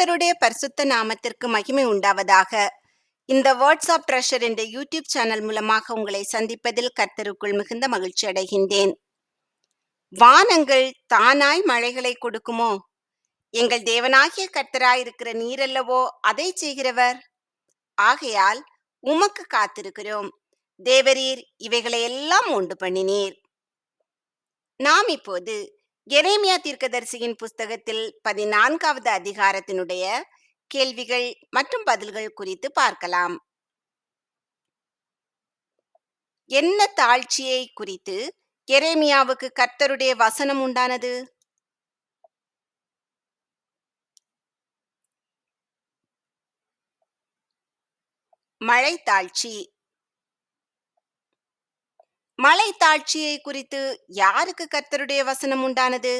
கர்த்தருடைய பரிசுத்த நாமத்திற்கு மகிமை உண்டாவதாக. இந்த வாட்ஸ்அப் ட்ரெஷர் என்ற யூடியூப் சேனல் மூலமாக உங்களை சந்திப்பதில் கர்த்தருக்குள் மிகுந்த மகிழ்ச்சி அடைகின்றேன். வானங்கள் தானாய் மழைகளை கொடுக்குமோ? எங்கள் தேவனாகிய கர்த்தராயிருக்கிற நீரல்லவோ அதை செய்கிறவர்? ஆகையால் உமக்கு காத்திருக்கிறோம். தேவரீர் இவைகளை எல்லாம் உண்டு பண்ணினீர். நாம் இப்போது எரேமியா தீர்க்கதரிசியின் புஸ்தகத்தில் பதினான்காவது அதிகாரத்தினுடைய கேள்விகள் மற்றும் பதில்கள் குறித்து பார்க்கலாம். என்ன தாழ்ச்சியை குறித்து எரேமியாவுக்கு கர்த்தருடைய வசனம் உண்டானது? மழை தாழ்ச்சி. மலை தாழ்ச்சியை குறித்து யாருக்கு கர்த்தருடைய வசனம் உண்டானது?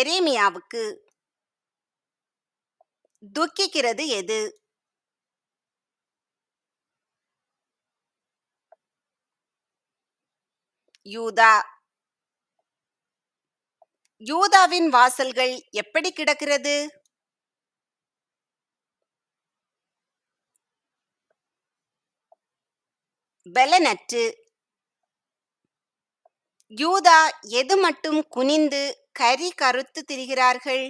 எரேமியாவுக்கு துக்கிக்கிறது எது? யூதா. யூதாவின் வாசல்கள் எப்படி கிடக்கிறது? பலனற்று யூதா எது மட்டும் குனிந்து கரி கருத்து திரிகிறார்கள்?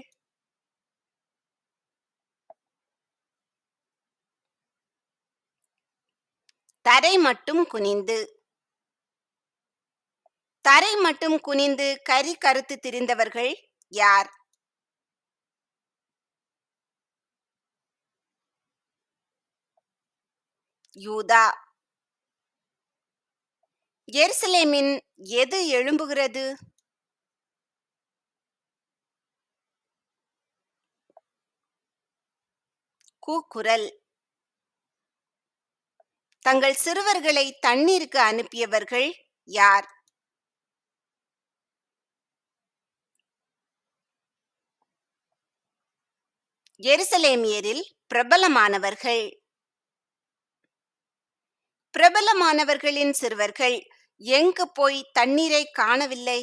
தரை மட்டும் குனிந்து. தரை மட்டும் குனிந்து கரி கருத்து திரிந்தவர்கள் யார்? யூதா. எருசலேமின் எது எழும்புகிறது? கூக்குரல். தங்கள் சிறுவர்களை தண்ணீருக்கு அனுப்பியவர்கள் யார்? எருசலேமியரில் பிரபலமானவர்கள். பிரபலமானவர்களின் சிறுவர்கள் எங்கு போய் தண்ணீரை காணவில்லை?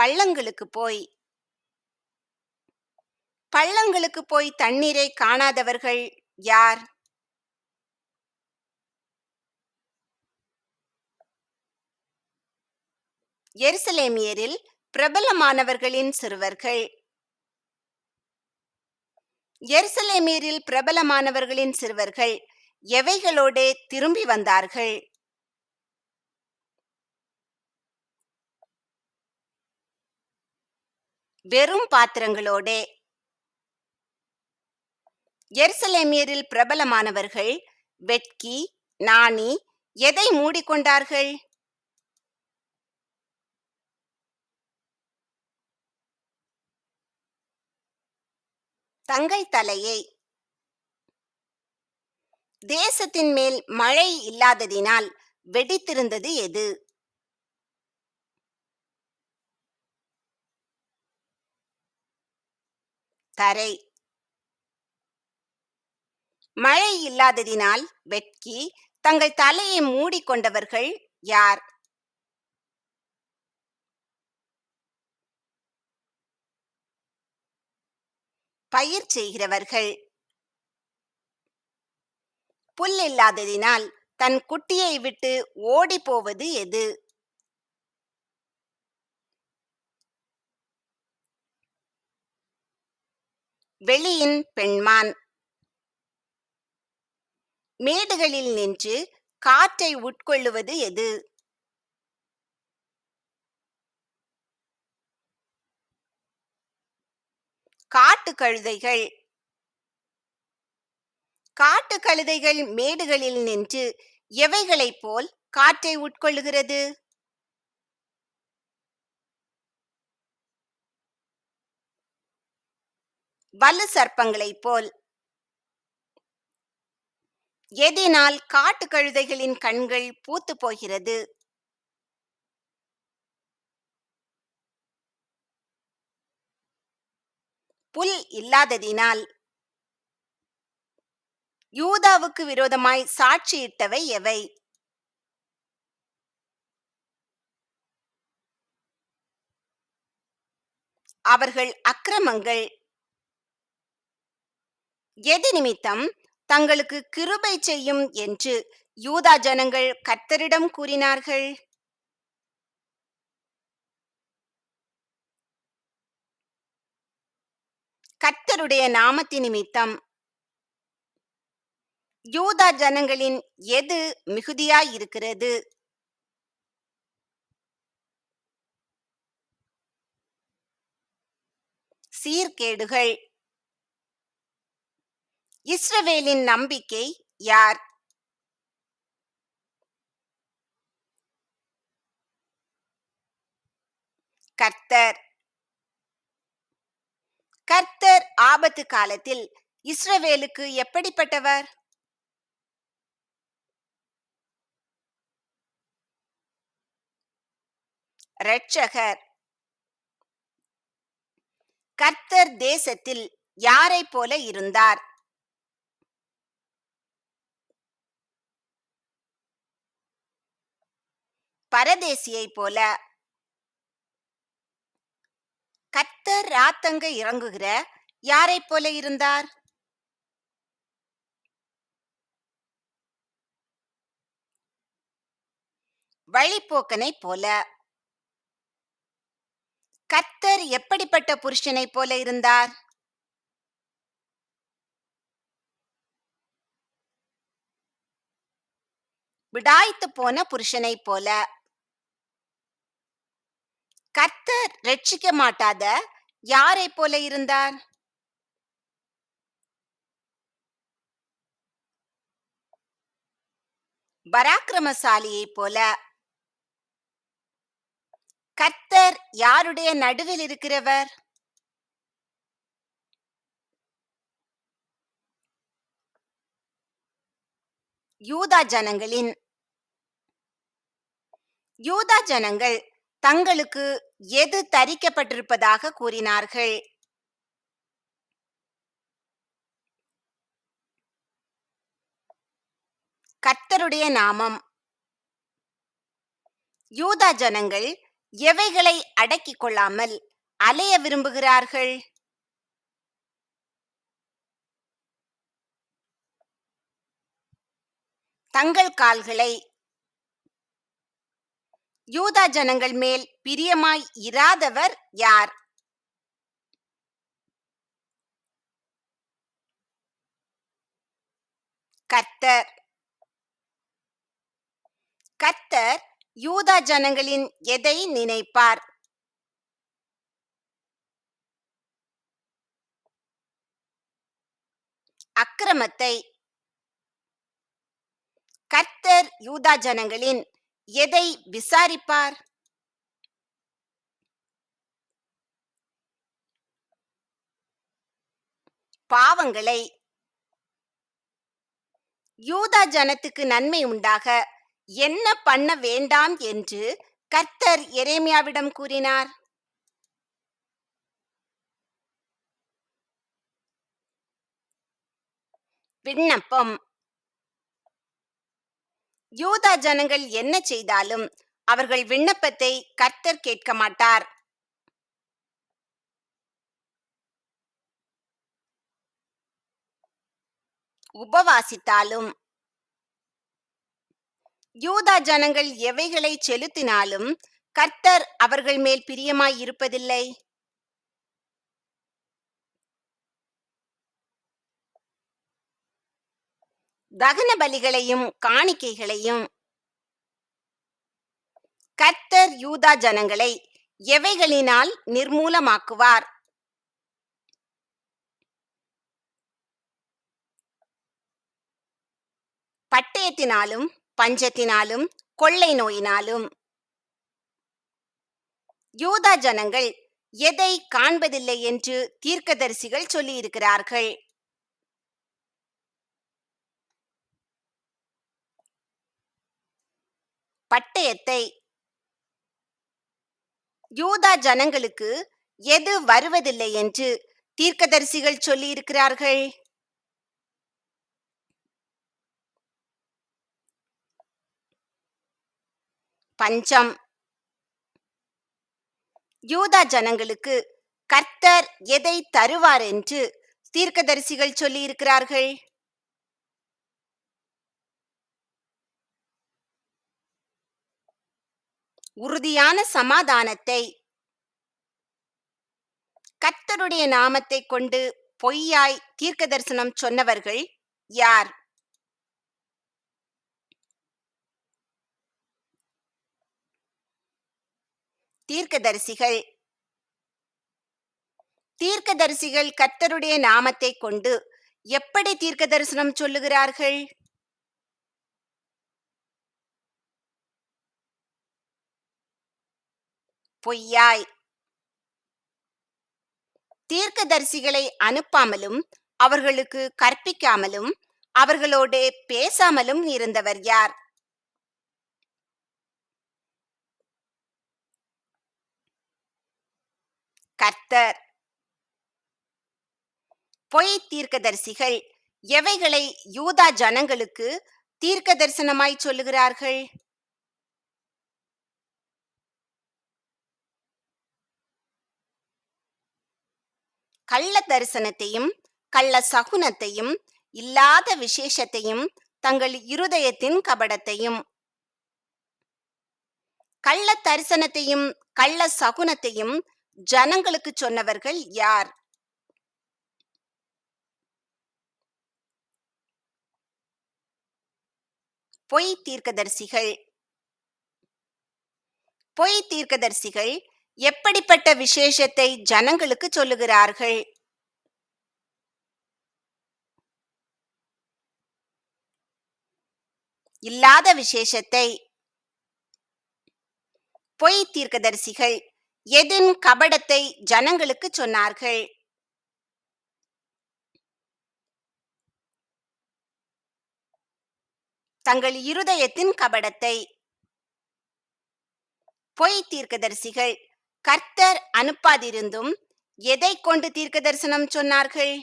பள்ளங்களுக்கு போய். பள்ளங்களுக்கு போய் தண்ணீரை காணாதவர்கள் யார்? எருசலேமியரில் பிரபலமானவர்களின் சிறுவர்கள். எருசலேமீரில் பிரபலமானவர்களின் சிறுவர்கள் எவைகளோடு திரும்பி வந்தார்கள்? வெறும் பாத்திரங்களோடே. எருசலேமியரில் பிரபலமானவர்கள் வெட்கி நாணி எதை மூடிக்கொண்டார்கள்? தங்கள் தலையை. தேசத்தின் மேல் மழை இல்லாததினால் வெடித்திருந்தது எது? தரை. மழை இல்லாததினால் வெட்கி தங்கள் தலையை மூடிக்கொண்டவர்கள் யார்? பயிர் செய்கிறவர்கள். புல் இல்லாததினால் தன் குட்டியை விட்டு ஓடி போவது எது? வெளியின் பெண்மான். மேடுகளில் நின்று காற்றை உட்கொள்ளுவது எது? காட்டு கழுதைகள். காட்டு கழுதைகள் மேடுகளில் நின்று எவைகளைப் போல் காற்றை உட்கொள்ளுகிறது? வலு சர்ப்பங்களைப் போல். எதினால் காட்டு கழுதைகளின் கண்கள் பூத்து போகிறது? புல் இல்லாததினால் யூதாவுக்கு விரோதமாய் சாட்சியிட்டவை எவை? அவர்கள் அக்கிரமங்கள். எது நிமித்தம் தங்களுக்கு கிருபை செய்யும் என்று யூதா ஜனங்கள் கர்த்தரிடம் கூறினார்கள்? கர்த்தருடைய நாமத்தின் நிமித்தம். யூதா ஜனங்களின் எது மிகுதியாய் இருக்கிறது? சீர்கேடுகள். இஸ்ரவேலின் நம்பிக்கை யார்? கர்த்தர். கர்த்தர் ஆபத்து காலத்தில் இஸ்ரவேலுக்கு எப்படிப்பட்டவர்? ரட்சகர் கர்த்தர் தேசத்தில் யாரைப் போல இருந்தார்? பரதேசியைப் போல கர்த்தர் ராத்தங்க இறங்குகிற யாரைப் போல இருந்தார்? வழிப்போக்கனை போல. கர்த்தர் எப்படிப்பட்ட புருஷனைப் போல இருந்தார்? விடாய்த்து போன புருஷனைப் போல. கர்த்தர் ரட்சிக்க மாட்டாத யாரைப் போல இருந்தார்? பராக்கிரமசாலியை போல. கர்த்தர் யாருடைய நடுவில் இருக்கிறவர்? யூதா ஜனங்களின் யூதா ஜனங்கள் தங்களுக்கு எது தரிக்கப்பட்டிருப்பதாக கூறினார்கள்? கர்த்தருடைய நாமம். யூதா ஜனங்கள் எவைகளை அடக்கிக் கொள்ளாமல் அலைய விரும்புகிறார்கள்? தங்கள் கால்களை யூதா ஜனங்கள் மேல் பிரியமாய் இராதவர் யார்? கர்த்தர். கர்த்தர் யூதா ஜனங்களின் எதை நினைப்பார்? அக்கிரமத்தை. கர்த்தர் யூதா ஜனங்களின் எதை விசாரிப்பார்? பாவங்களை. யூதா ஜனத்துக்கு நன்மை உண்டாக என்ன பண்ண வேண்டாம் என்று கர்த்தர் எரேமியாவிடம் கூறினார். விண்ணப்பம். யூதா ஜனங்கள் என்ன செய்தாலும் அவர்கள் விண்ணப்பத்தை கர்த்தர் கேட்க மாட்டார். உபவாசித்தாலும் யூதா ஜனங்கள் எவைகளை செலுத்தினாலும் கர்த்தர் அவர்கள் மேல் பிரியமாய் இருப்பதில்லை. தகன பலிகளையும் காணிக்கைகளையும் கர்த்தர் யூதா ஜனங்களை எவைகளினால் நிர்மூலமாக்குவார்? பட்டயத்தினாலும் பஞ்சத்தினாலும் கொள்ளை நோயினாலும். யூதா ஜனங்கள் எதை காண்பதில்லை என்று தீர்க்கதரிசிகள் சொல்லியிருக்கிறார்கள். பட்டயத்தை யூதா ஜனங்களுக்கு எது வருவதில்லை என்று தீர்க்கதரிசிகள் சொல்லியிருக்கிறார்கள். பஞ்சம். யூதா ஜனங்களுக்கு கர்த்தர் எதை தருவார் என்று தீர்க்கதரிசிகள் சொல்லியிருக்கிறார்கள். உறுதியான சமாதானத்தை கர்த்தருடைய நாமத்தை கொண்டு பொய்யாய் தீர்க்க தரிசனம் சொன்னவர்கள் யார்? தீர்க்கதரிசிகள். தீர்க்கதரிசிகள் கர்த்தருடைய நாமத்தை கொண்டு எப்படி தீர்க்க தரிசனம் சொல்லுகிறார்கள்? பொய்யாய். தீர்க்கதரிசிகளை அனுப்பாமலும் அவர்களுக்கு கற்பிக்காமலும் அவர்களோடு பேசாமலும் இருந்தவர் யார்? கர்த்தர். பொய் தீர்க்கதரிசிகள் எவைகளை யூதா ஜனங்களுக்கு தீர்க்க தரிசனமாய் சொல்லுகிறார்கள்? கள்ள தரிசனத்தையும் கள்ள சகுனத்தையும் இல்லாத விசேஷத்தையும் தங்கள் இருதயத்தின் கபடத்தையும். கள்ள தரிசனத்தையும் கள்ள சகுனத்தையும் ஜனங்களுக்கு சொன்னவர்கள் யார்? பொய் தீர்க்கதரிசிகள். பொய் தீர்க்கதரிசிகள் எப்படிப்பட்ட விசேஷத்தை ஜனங்களுக்கு சொல்லுகிறார்கள்? இல்லாத விசேஷத்தை பொய் தீர்க்கதரிசிகள் எதின் கபடத்தை ஜனங்களுக்கு சொன்னார்கள்? தங்கள் இருதயத்தின் கபடத்தை பொய் தீர்க்கதரிசிகள் கர்த்தர் அனுப்பாதிருந்தும் எதை கொண்டு தீர்க்க தரிசனம் சொன்னார்கள்?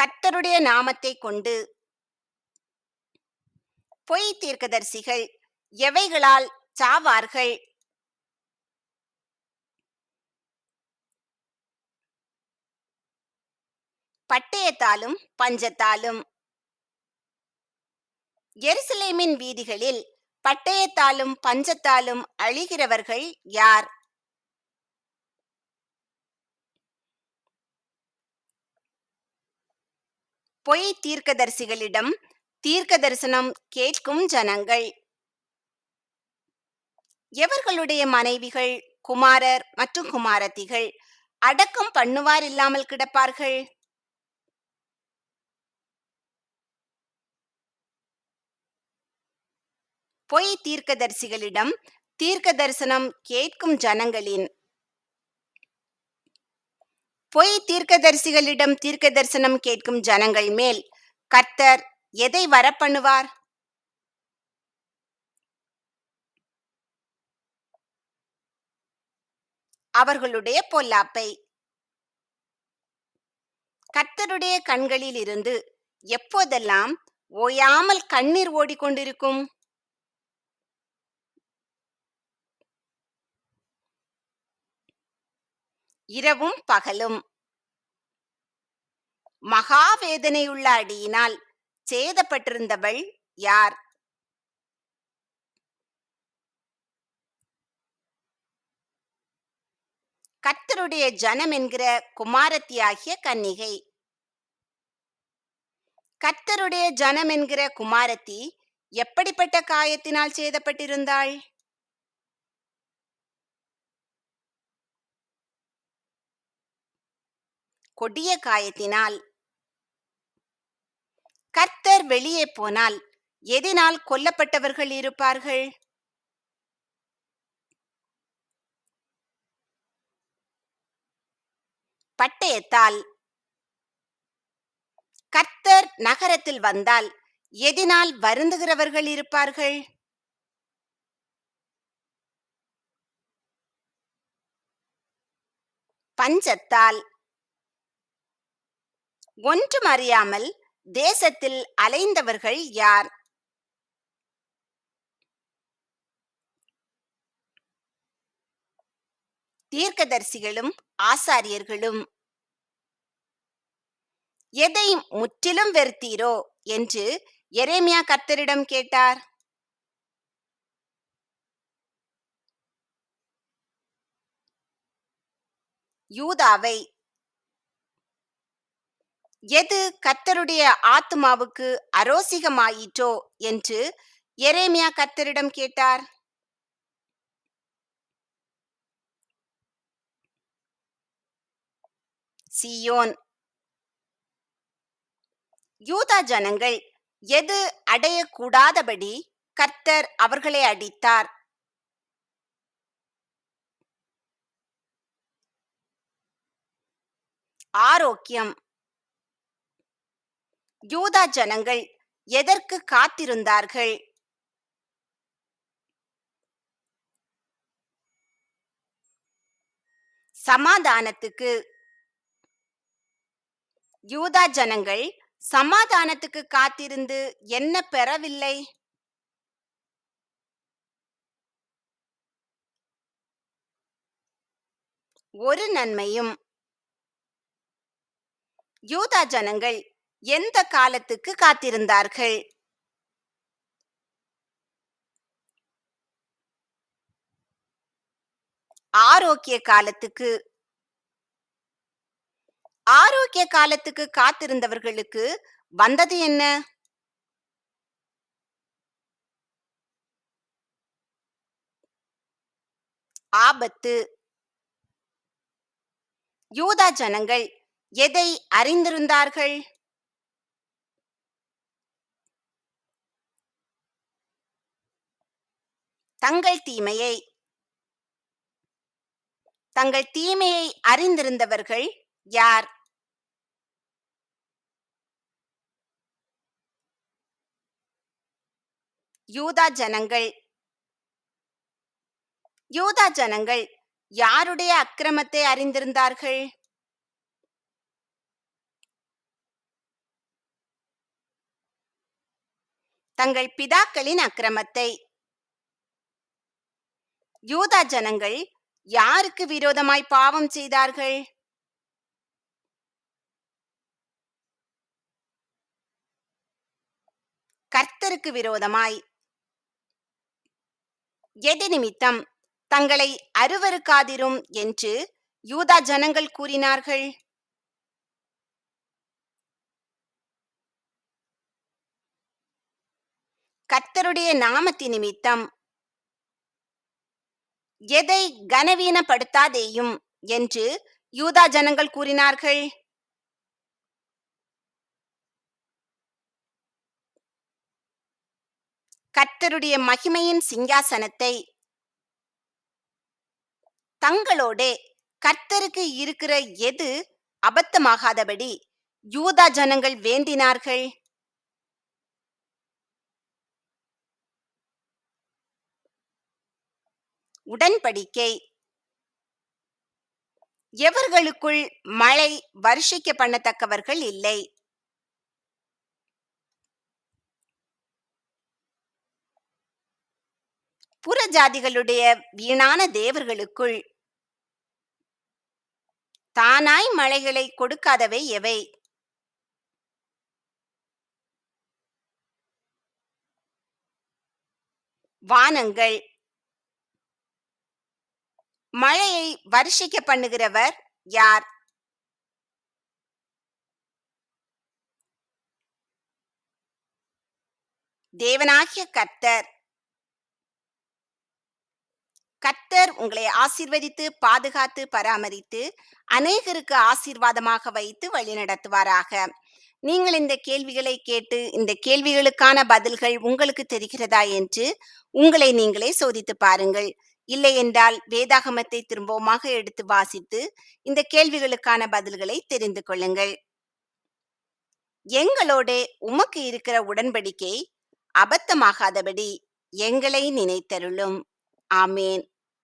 கர்த்தருடைய நாமத்தை கொண்டு பொய் தீர்க்கதரிசிகள் எவைகளால் சாவார்கள்? பட்டயத்தாலும் பஞ்சத்தாலும் எருசலேமின் வீதிகளில் பட்டயத்தாலும் பஞ்சத்தாலும் அழிகிறவர்கள் யார்? பொய் தீர்க்கதரிசிகளிடம் தீர்க்க தரிசனம் கேட்கும் ஜனங்கள். எவர்களுடைய மனைவிகள் குமாரர் மற்றும் குமாரத்திகள் அடக்கம் பண்ணுவார் இல்லாமல் கிடப்பார்கள்? பொய் தீர்க்கதரிசிகளிடம் தீர்க்க தரிசனம் கேட்கும் ஜனங்களின் பொய் தீர்க்கதரிசிகளிடம் தீர்க்க தரிசனம் கேட்கும் ஜனங்கள் மேல் கர்த்தர் எதை வரப்பண்ணுவார்? அவர்களுடைய பொல்லாப்பை. கர்த்தருடைய கண்களில் இருந்து எப்போதெல்லாம் ஓயாமல் கண்ணீர் ஓடிக்கொண்டிருக்கும்? இரவும் பகலும். மகாவேதனையுள்ள அடியினால் சேதப்பட்டிருந்தவள் யார்? கர்த்தருடைய ஜனம் என்கிற குமாரத்தியாகிய கன்னிகை. கர்த்தருடைய ஜனம் என்கிற குமாரத்தி எப்படிப்பட்ட காயத்தினால் சேதப்பட்டிருந்தாள்? கொடிய காயத்தினால். கர்த்தர் வெளியே போனால் எதினால் கொல்லப்பட்டவர்கள் இருப்பார்கள்? பட்டயத்தால். கர்த்தர் நகரத்தில் வந்தால் எதினால் வருந்துகிறவர்கள் இருப்பார்கள்? பஞ்சத்தால். ஒன்றும் அறியாமல் தேசத்தில் அலைந்தவர்கள் யார்? தீர்க்கதரிசிகளும் ஆசாரியர்களும். எதை முற்றிலும் வெறுத்தீரோ? என்று எரேமியா கர்த்தரிடம் கேட்டார். யூதாவை எது கர்த்தருடைய ஆத்துமாவுக்கு அரோசிகமாயிற்றோ என்று எரேமியா கர்த்தரிடம் கேட்டார். சீயோன். யூதா ஜனங்கள் எது அடையக்கூடாதபடி கர்த்தர் அவர்களை அடித்தார். ஆரோக்கியம். யூதா ஜனங்கள் எதற்கு காத்திருந்தார்கள்? சமாதானத்துக்கு யூதா ஜனங்கள் சமாதானத்துக்கு காத்திருந்து என்ன பெறவில்லை? ஒரு நன்மையும் யூதா ஜனங்கள் எந்த காலத்துக்கு காத்திருந்தார்கள்? ஆரோக்கிய காலத்துக்கு. ஆரோக்கிய காலத்துக்கு காத்திருந்தவர்களுக்கு வந்தது என்ன? ஆபத்து. யூதா ஜனங்கள் எதை அறிந்திருந்தார்கள்? தங்கள் தீமையை. தங்கள் தீமையை அறிந்திருந்தவர்கள் யார்? யூதா ஜனங்கள். யூதா ஜனங்கள் யாருடைய அக்கிரமத்தை அறிந்திருந்தார்கள்? தங்கள் பிதாக்களின் அக்கிரமத்தை. யூதா ஜனங்கள் யாருக்கு விரோதமாய் பாவம் செய்தார்கள்? கர்த்தருக்கு விரோதமாய். எது நிமித்தம் தங்களை அருவருக்காதிரும் என்று யூதா ஜனங்கள் கூறினார்கள்? கர்த்தருடைய நாமத்தி நிமித்தம் எதை கனவீனப்படுத்தாதேயும் என்று யூதா ஜனங்கள் கூறினார்கள். கர்த்தருடைய மகிமையின் சிங்காசனத்தை தங்களோடே கர்த்தருக்கு இருக்கிற எது அபத்தமாகாதபடி யூதா ஜனங்கள் வேண்டினார்கள். உடன்படிக்கை. எவர்களுக்குள் மழை வருஷிக்க பண்ணத்தக்கவர்கள் இல்லை. புறஜாதிகளுடைய வீணான தேவர்களுக்குள் தானாய் மழைகளை கொடுக்காதவை எவை? வானங்கள் மழையை வருஷிக்க பண்ணுகிறவர் யார்? தேவனாகிய கர்த்தர். கர்த்தர் உங்களை ஆசீர்வதித்து பாதுகாத்து பராமரித்து அநேகருக்கு ஆசீர்வாதமாக வைத்து வழிநடத்துவாராக நீங்கள் இந்த கேள்விகளை கேட்டு இந்த கேள்விகளுக்கான பதில்கள் உங்களுக்கு தெரிகிறதா என்று உங்களை நீங்களே சோதித்து பாருங்கள். இல்லை என்றால் வேதாகமத்தை திரும்பமாக எடுத்து வாசித்து இந்த கேள்விகளுக்கான பதில்களை தெரிந்து கொள்ளுங்கள். எங்களோடே உமக்கு இருக்கிற உடன்படிக்கை அபத்தமாகாதபடி எங்களை நினைத்தருளும். ஆமேன்.